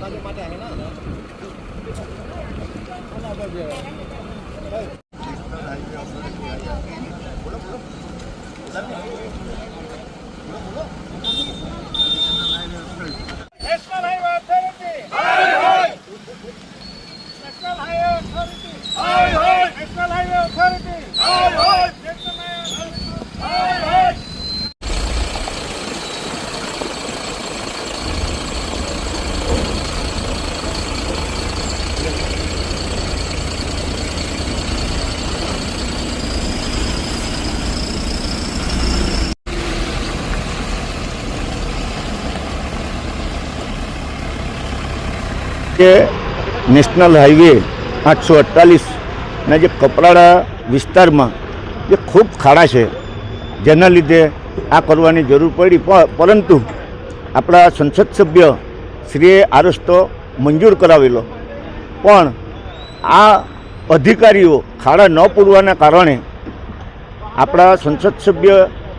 কাজে পাঠায় না કે નેશનલ હાઈવે આઠસો અડતાલીસના જે કપરાડા વિસ્તારમાં જે ખૂબ ખાડા છે, જેના લીધે આ કરવાની જરૂર પડી. પરંતુ આપણા સંસદ સભ્ય શ્રીએ આ રસ્તો મંજૂર કરાવેલો. પણ આ અધિકારીઓ ખાડા ન પૂરવાના કારણે આપણા સંસદ સભ્ય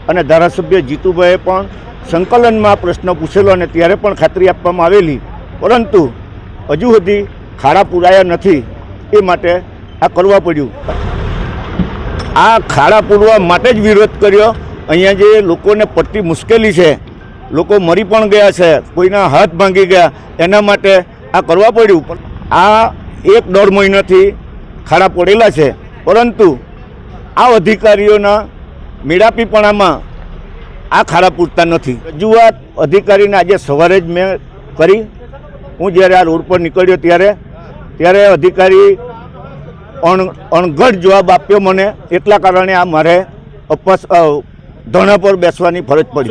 અને ધારાસભ્ય જીતુભાઈએ પણ સંકલનમાં પ્રશ્ન પૂછેલો અને ત્યારે પણ ખાતરી આપવામાં આવેલી. પરંતુ હજુ સુધી ખાડા પૂરાયા નથી. એ માટે આ કરવા પડ્યું. આ ખાડા પૂરવા માટે જ વિરોધ કર્યો. અહીંયા જે લોકોને પડતી મુશ્કેલી છે, લોકો મરી પણ ગયા છે, કોઈના હાથ ભાંગી ગયા, એના માટે આ કરવા પડ્યું. પણ આ એક દોઢ મહિનાથી ખાડા પડેલા છે. પરંતુ આ અધિકારીઓના મેળાપીપણામાં આ ખાડા પૂરતા નથી. રજૂઆત અધિકારીને આજે સવારે જ મેં કરી. હું જ્યારે આ રોડ પર નીકળ્યો ત્યારે ત્યારે અધિકારી અણ, અણઘડ જવાબ આપ્યો મને. એટલા કારણે આ મારે અપસ ધરણા પર બેસવાની ફરજ પડી.